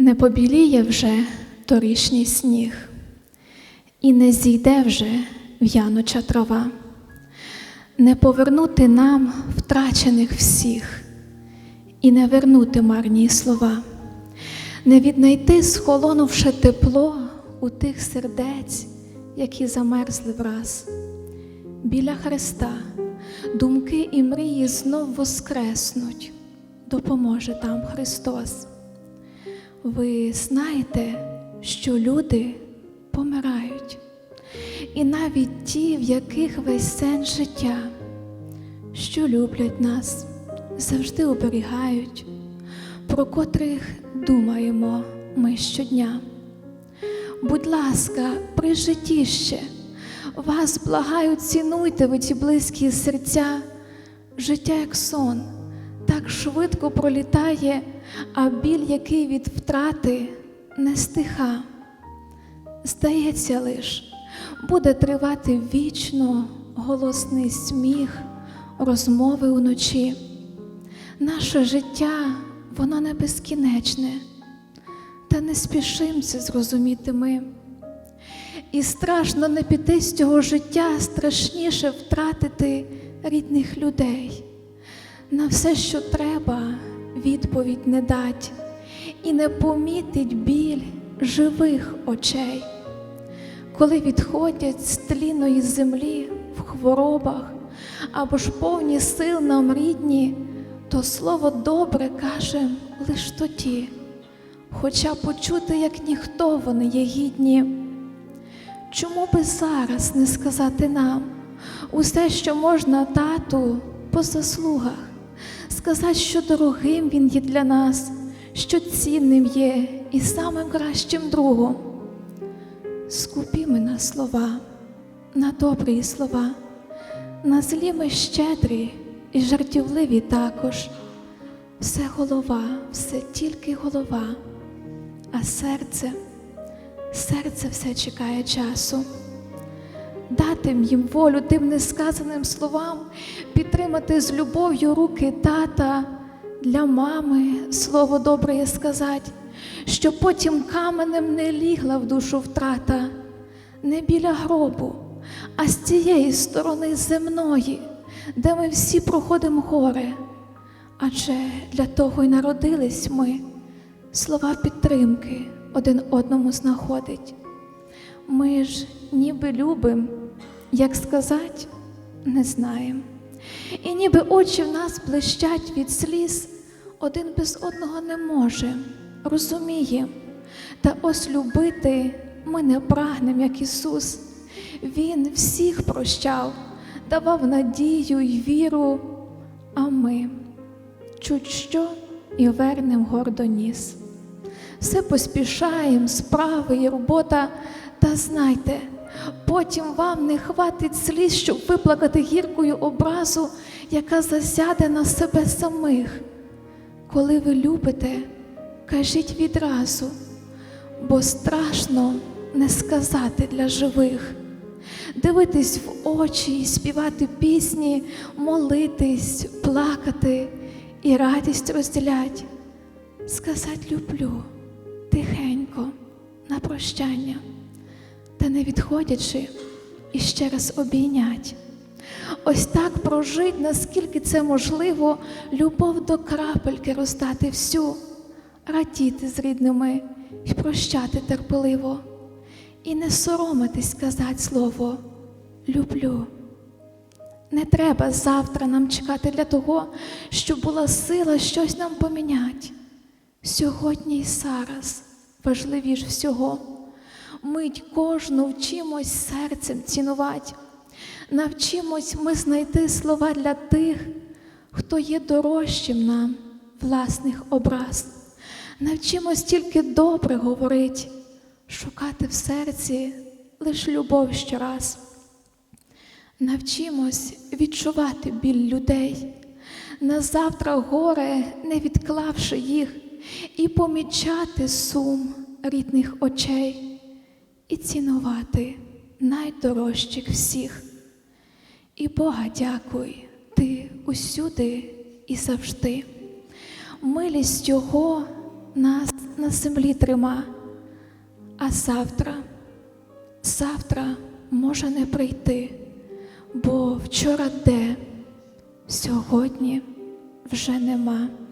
Не побіліє вже торішній сніг, і не зійде вже в'яноча трава, не повернути нам втрачених всіх, і не вернути марні слова, не віднайти схолонувши тепло у тих сердець, які замерзли враз. Біля Христа думки і мрії знов воскреснуть, допоможе там Христос. Ви знаєте, що люди помирають, і навіть ті, в яких весь сенс життя, що люблять нас, завжди оберігають, про котрих думаємо ми щодня. Будь ласка, при житті ще, вас благаю, цінуйте ви ті близькі серця, життя як сон, так швидко пролітає, а біль, який від втрати, не стиха. Здається лиш, буде тривати вічно голосний сміх, розмови уночі. Наше життя, воно не безкінечне, та не спішим це зрозуміти ми. І страшно не піти з цього життя, страшніше втратити рідних людей. На все, що треба, відповідь не дать, і не помітить біль живих очей, коли відходять з тліної землі в хворобах або ж повні сил нам рідні, то слово добре каже лиш тоді, хоча почути, як ніхто вони є гідні. Чому би зараз не сказати нам усе, що можна тату по заслугах, сказати, що дорогим він є для нас, що цінним є і самим кращим другом? Скупі ми на слова, на добрі слова, на злі ми щедрі і жартівливі також. Все голова, все тільки голова, а серце серце все чекає часу. Дати їм волю тим несказаним словам, підтримати з любов'ю руки тата, для мами слово добре сказати, щоб потім каменем не лігла в душу втрата, не біля гробу, а з цієї сторони земної, де ми всі проходимо горе. Адже для того й народились ми, слова підтримки один одному знаходить. Ми ж ніби любим, як сказати, не знаємо. І ніби очі в нас блищать від сліз, один без одного не може, розуміє. Та ось любити ми не прагнем, як Ісус. Він всіх прощав, давав надію й віру, а ми чуть що і вернем гордо ніс все поспішаєм, справи і робота, та знайте, потім вам не хватить сліз, щоб виплакати гіркою образу, яка засяде на себе самих. Коли ви любите, кажіть відразу, бо страшно не сказати для живих. Дивитись в очі, співати пісні, молитись, плакати і радість розділять, сказать люблю тихенько, на прощання, та не відходячи і ще раз обійнять. Ось так прожить, наскільки це можливо, любов до крапельки роздати всю, радіти з рідними і прощати терпеливо, і не соромитись сказати слово люблю. Не треба завтра нам чекати для того, щоб була сила щось нам поміняти. Сьогодні і зараз важливіш всього. Мить кожну вчимось серцем цінувати, навчимось ми знайти слова для тих, хто є дорожчим нам власних образ. Навчимось тільки добре говорить, шукати в серці лиш любов щораз. Навчимось відчувати біль людей, на завтра горе, не відклавши їх і помічати сум рідних очей, і цінувати найдорожчих всіх. І Бога дякуй, ти усюди і завжди. Милість Його нас на землі трима, а завтра, завтра може не прийти, бо вчора де, сьогодні вже нема.